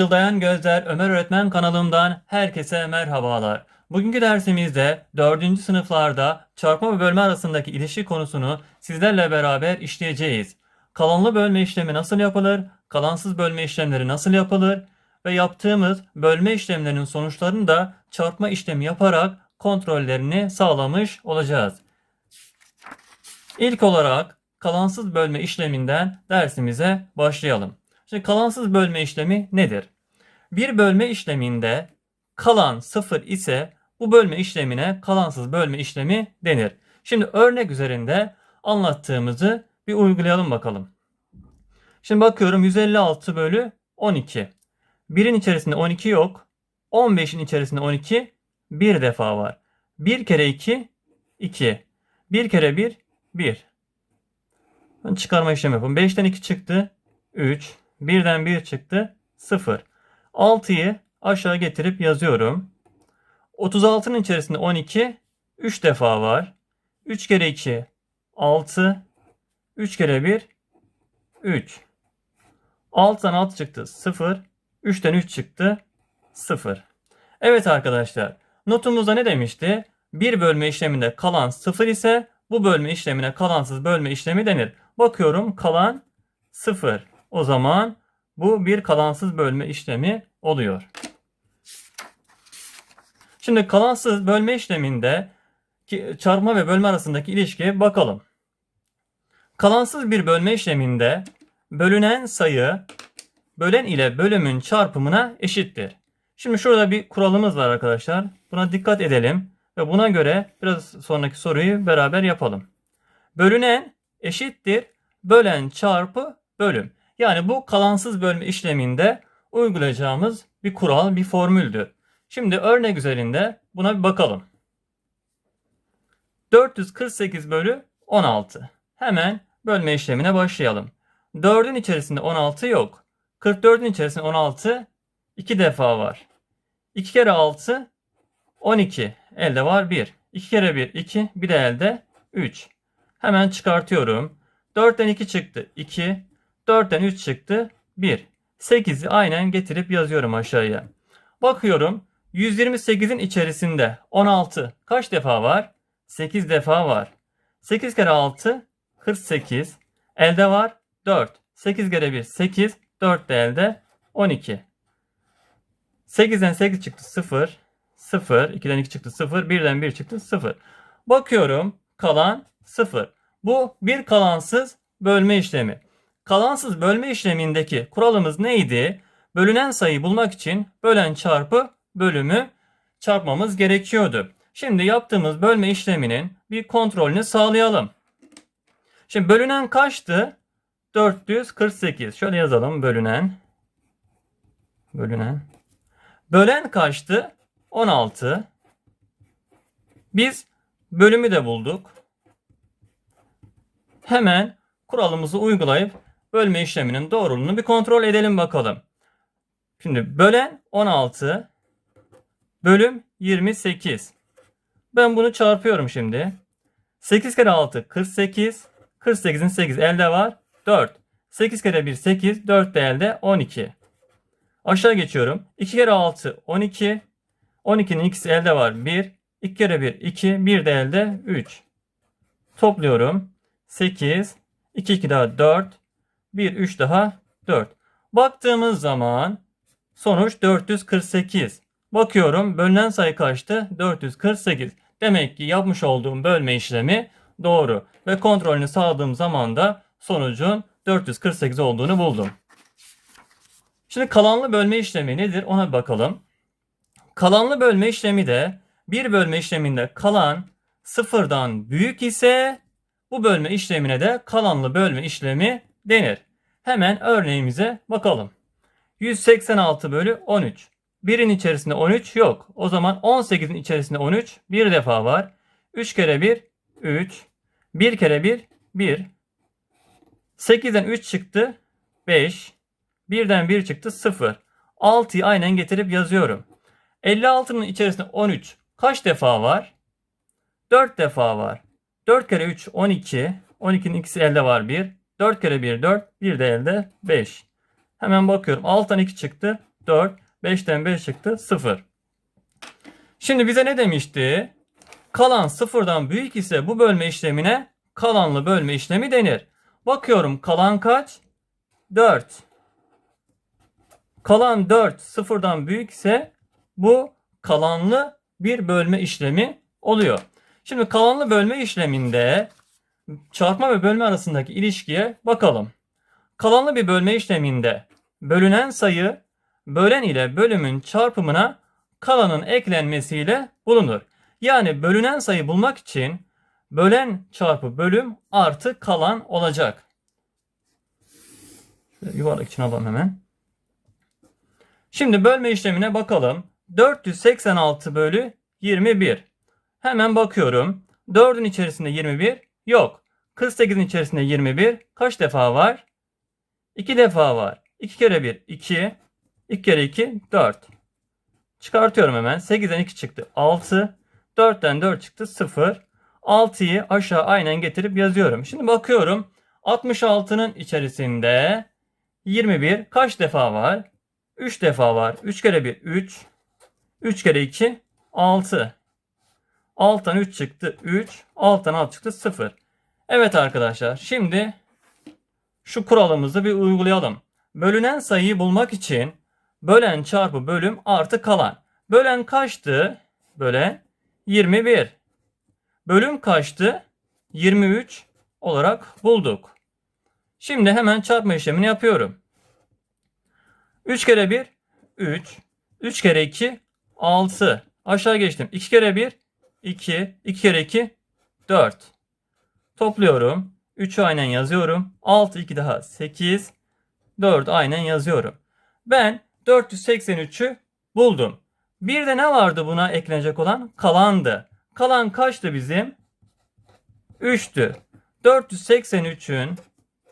Işıldayan Gözler Ömer Öğretmen kanalımdan herkese merhabalar. Bugünkü dersimizde 4. sınıflarda çarpma ve bölme arasındaki ilişki konusunu sizlerle beraber işleyeceğiz. Kalanlı bölme işlemi nasıl yapılır? Kalansız bölme işlemleri nasıl yapılır? Ve yaptığımız bölme işlemlerinin sonuçlarını da çarpma işlemi yaparak kontrollerini sağlamış olacağız. İlk olarak kalansız bölme işleminden dersimize başlayalım. Şimdi kalansız bölme işlemi nedir? Bir bölme işleminde kalan sıfır ise bu bölme işlemine kalansız bölme işlemi denir. Şimdi örnek üzerinde anlattığımızı bir uygulayalım bakalım. Şimdi bakıyorum 156 bölü 12. 1'in içerisinde 12 yok. 15'in içerisinde 12 bir defa var. 1 kere 2 2. 1 kere 1 1. Ben çıkarma işlemi yapalım. 5'ten 2 çıktı. 3. 1'den 1 çıktı. 0. 6'yı aşağı getirip yazıyorum. 36'nın içerisinde 12 3 defa var. 3 kere 2 6. 3 kere 1 3. 6'dan 6 çıktı 0. 3'ten 3 çıktı 0. Evet arkadaşlar. Notumuzda ne demişti? Bir bölme işleminde kalan 0 ise bu bölme işlemine kalansız bölme işlemi denir. Bakıyorum kalan 0. O zaman bu bir kalansız bölme işlemi oluyor. Şimdi kalansız bölme işleminde çarpma ve bölme arasındaki ilişkiye bakalım. Kalansız bir bölme işleminde bölünen sayı bölen ile bölümün çarpımına eşittir. Şimdi şurada bir kuralımız var arkadaşlar. Buna dikkat edelim ve buna göre biraz sonraki soruyu beraber yapalım. Bölünen eşittir bölen çarpı bölüm. Yani bu kalansız bölme işleminde uygulayacağımız bir kural, bir formüldür. Şimdi örnek üzerinde buna bir bakalım. 448 bölü 16. Hemen bölme işlemine başlayalım. 4'ün içerisinde 16 yok. 44'ün içerisinde 16 2 defa var. 2 kere 6 12. Elde var 1. 2 kere 1 2. Bir de elde 3. Hemen çıkartıyorum. 4'ten 2 çıktı 2. 4'ten 3 çıktı 1. 8'i aynen getirip yazıyorum aşağıya. Bakıyorum 128'in içerisinde 16 kaç defa var? 8 defa var. 8 kere 6 48. Elde var 4. 8 kere 1 8. 4 de elde 12. 8'den 8 çıktı 0. 0. 2'den 2 çıktı 0. 1'den 1 çıktı 0. Bakıyorum kalan 0. Bu bir kalansız bölme işlemi. Kalansız bölme işlemindeki kuralımız neydi? Bölünen sayıyı bulmak için bölen çarpı bölümü çarpmamız gerekiyordu. Şimdi yaptığımız bölme işleminin bir kontrolünü sağlayalım. Şimdi bölünen kaçtı? 448. Şöyle yazalım bölünen. Bölünen. Bölen kaçtı? 16. Biz bölümü de bulduk. Hemen kuralımızı uygulayıp bölme işleminin doğruluğunu bir kontrol edelim bakalım. Şimdi bölen 16 bölüm 28. Ben bunu çarpıyorum şimdi. 8 kere 6 48. 48'in 8 elde var 4. 8 kere 1 8. 4 de elde 12. Aşağı geçiyorum. 2 kere 6 12. 12'nin ikisi elde var 1. 2 kere 1 2. 1 de elde 3. Topluyorum. 8. 2 2 daha 4. 1 3 daha 4. Baktığımız zaman sonuç 448. Bakıyorum bölünen sayı kaçtı? 448. Demek ki yapmış olduğum bölme işlemi doğru. Ve kontrolünü sağladığım zaman da sonucun 448 olduğunu buldum. Şimdi kalanlı bölme işlemi nedir ona bir bakalım. Kalanlı bölme işlemi de bir bölme işleminde kalan sıfırdan büyük ise bu bölme işlemine de kalanlı bölme işlemi denir. Hemen örneğimize bakalım. 186 bölü 13. Birin içerisinde 13 yok. O zaman 18'in içerisinde 13 bir defa var. 3 kere 1 3. 1 kere 1 1. 8'den 3 çıktı 5. 1'den 1 çıktı 0. 6'yı aynen getirip yazıyorum. 56'nın içerisinde 13 kaç defa var? 4 defa var. 4 kere 3 12. 12'nin ikisi elde var 1. 4 kere 1 4. 1 de elde 5. Hemen bakıyorum. 6'dan 2 çıktı. 4. 5'ten 5 çıktı 0. Şimdi bize ne demişti? Kalan sıfırdan büyük ise bu bölme işlemine kalanlı bölme işlemi denir. Bakıyorum kalan kaç? 4. Kalan 4 sıfırdan büyük ise bu kalanlı bir bölme işlemi oluyor. Şimdi kalanlı bölme işleminde çarpma ve bölme arasındaki ilişkiye bakalım. Kalanlı bir bölme işleminde bölünen sayı bölen ile bölümün çarpımına kalanın eklenmesiyle bulunur. Yani bölünen sayı bulmak için bölen çarpı bölüm artı kalan olacak. Şöyle yuvarlak için alalım hemen. Şimdi bölme işlemine bakalım. 486 bölü 21. Hemen bakıyorum. 4'ün içerisinde 21 yok. 48'in içerisinde 21 kaç defa var? 2 defa var. 2 kere 1 2. 2 kere 2 4. Çıkartıyorum hemen. 8'den 2 çıktı 6. 4'ten 4 çıktı 0. 6'yı aşağı aynen getirip yazıyorum. Şimdi bakıyorum. 66'nın içerisinde 21 kaç defa var? 3 defa var. 3 kere 1 3. 3 kere 2 6. 6'dan 3 çıktı 3. 6'dan 6 çıktı 0. Evet arkadaşlar şimdi şu kuralımızı bir uygulayalım. Bölünen sayıyı bulmak için bölen çarpı bölüm artı kalan. Bölen kaçtı? Bölen 21. Bölüm kaçtı? 23 olarak bulduk. Şimdi hemen çarpma işlemini yapıyorum. 3 kere 1 3. 3 kere 2 6. Aşağı geçtim. 2 kere 1 2. 2 kere 2 4. Topluyorum. 3'ü aynen yazıyorum. 6 2 daha 8. 4 aynen yazıyorum. Ben 483'ü buldum. Bir de ne vardı buna eklenecek olan? Kalandı. Kalan kaçtı bizim? 3'tü. 483'ün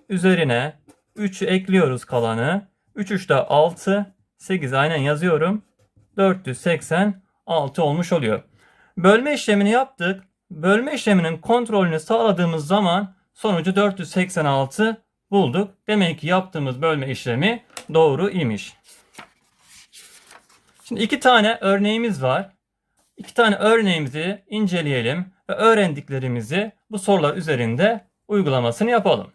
üzerine 3'ü ekliyoruz kalanı. 3 3 daha 6. 8 aynen yazıyorum. 486 olmuş oluyor. Bölme işlemini yaptık. Bölme işleminin kontrolünü sağladığımız zaman sonucu 486 bulduk. Demek ki yaptığımız bölme işlemi doğru imiş. Şimdi iki tane örneğimiz var. İki tane örneğimizi inceleyelim ve öğrendiklerimizi bu sorular üzerinde uygulamasını yapalım.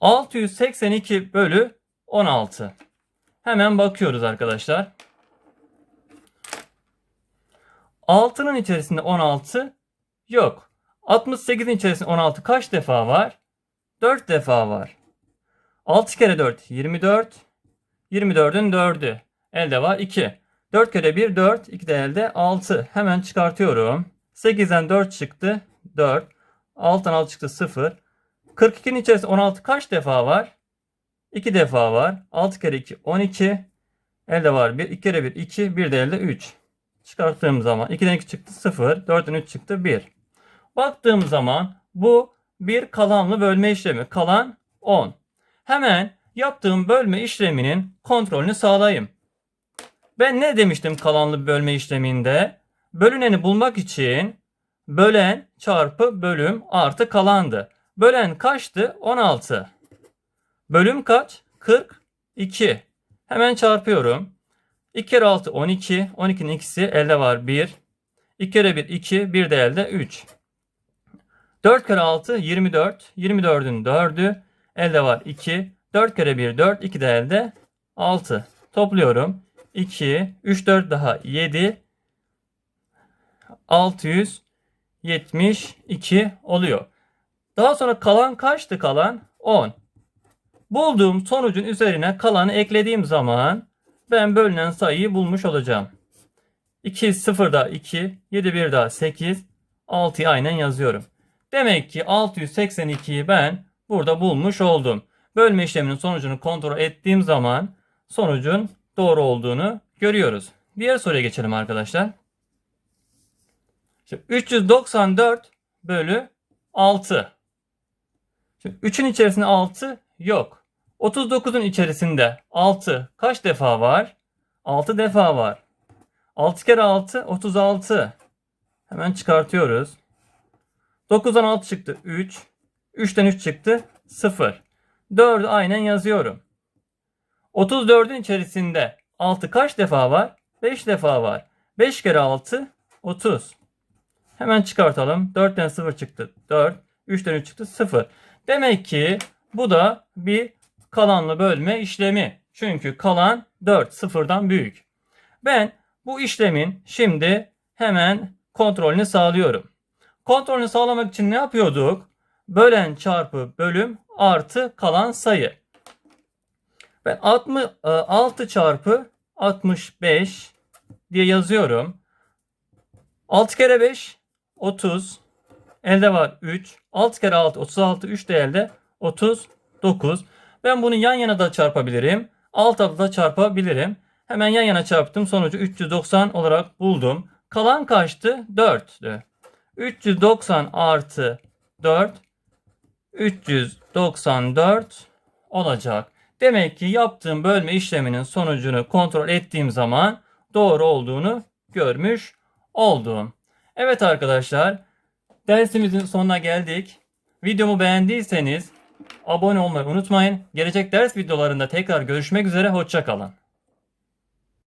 682 bölü 16. Hemen bakıyoruz arkadaşlar. 6'nın içerisinde 16 yok. 68'in içerisinde 16 kaç defa var? 4 defa var. 6 kere 4 24. 24'ün 4'ü. Elde var 2. 4 kere 1 4. 2 de elde 6. Hemen çıkartıyorum. 8'den 4 çıktı. 4. 6'dan 6 çıktı 0. 42'nin içerisinde 16 kaç defa var? 2 defa var. 6 kere 2 12. Elde var 1. 2 kere 1 2. 1 de elde 3. Çıkarttığım zaman 2'den 2 çıktı 0. 4'ten 3 çıktı 1. Baktığım zaman bu bir kalanlı bölme işlemi. Kalan 10. Hemen yaptığım bölme işleminin kontrolünü sağlayayım. Ben ne demiştim kalanlı bölme işleminde? Bölüneni bulmak için bölen çarpı bölüm artı kalandı. Bölen kaçtı? 16. Bölüm kaç? 42. Hemen çarpıyorum. 2 kere 6 12. 12'nin ikisi elde var 1. 2 kere 1 2. 1 de elde 3. 4 kere 6 24. 24'ün 4'ü elde var 2. 4 kere 1 4. 2 de elde 6. Topluyorum. 2. 3 4 daha 7. 672 oluyor. Daha sonra kalan kaçtı kalan? 10. Bulduğum sonucun üzerine kalanı eklediğim zaman ben bölünen sayıyı bulmuş olacağım. 2 0 daha 2, 7 1 daha 8, 6'yı aynen yazıyorum. Demek ki 682'yi ben burada bulmuş oldum. Bölme işleminin sonucunu kontrol ettiğim zaman sonucun doğru olduğunu görüyoruz. Diğer soruya geçelim arkadaşlar. Şimdi 394 bölü 6. Şimdi 3'ün içerisinde 6 yok. 39'un içerisinde 6 kaç defa var? 6 defa var. 6 kere 6 36. Hemen çıkartıyoruz. 9'dan 6 çıktı 3. 3'ten 3 çıktı 0. 4'ü aynen yazıyorum. 34'ün içerisinde 6 kaç defa var? 5 defa var. 5 kere 6 30. Hemen çıkartalım. 4'ten 0 çıktı. 4. 3'ten 3 çıktı. 0. Demek ki bu da bir kalanlı bölme işlemi. Çünkü kalan 4 sıfırdan büyük. Ben bu işlemin şimdi hemen kontrolünü sağlıyorum. Kontrolünü sağlamak için ne yapıyorduk? Bölen çarpı bölüm artı kalan sayı. Ben 6 çarpı 65 diye yazıyorum. 6 kere 5 30. Elde var 3. 6 kere 6 36. 3 de elde 39. Ben bunu yan yana da çarpabilirim. Alt alta da çarpabilirim. Hemen yan yana çarptım. Sonucu 390 olarak buldum. Kalan kaçtı? 4'tü. 390 artı 4 394 olacak. Demek ki yaptığım bölme işleminin sonucunu kontrol ettiğim zaman doğru olduğunu görmüş oldum. Evet arkadaşlar dersimizin sonuna geldik. Videomu beğendiyseniz abone olmayı unutmayın. Gelecek ders videolarında tekrar görüşmek üzere. Hoşçakalın.